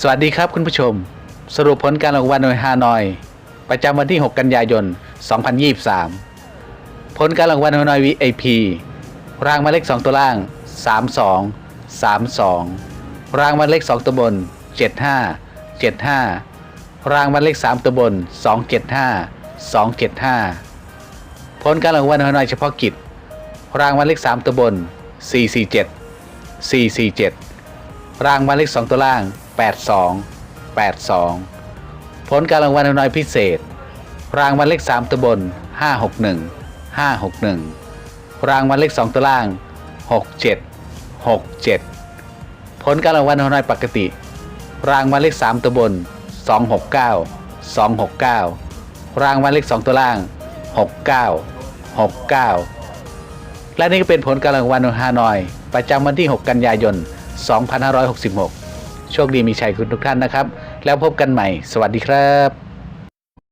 สวัสดีครับคุณผู้ชม สรุปผลการรางวัลหน่วยฮานอย ประจำวันที่ 6 กันยายน 2023 ผลการรางวัลหน่วย VIP รางหมาเลข 2 ตัวล่าง 32 32 รางหมาเลข 2 ตัวบน 75 75 รางหมาเลข 3 ตัวบน 275 275 ผลการรางวัลหน่วยเฉพาะกิจ รางหมาเลข 3 ตัวบน 447 447 รางหมาเลข 2 ตัวล่าง 82 82 ผลการรางวัลน้อยพิเศษ รางวัลเลข3ตัวบน 561 561 รางวัลเลข2ตัวล่าง 67 67 ผลการรางวัลน้อยปกติ รางวัลเลข3ตัวบน 269 269 รางวัลเลข2ตัวล่าง 69 69และนี่ก็เป็นผลการรางวัลฮานอย ประจำวันที่ 6 กันยายน 2566 โชคดีมีชัยคุณทุกท่านนะครับ แล้วพบกันใหม่ สวัสดีครับ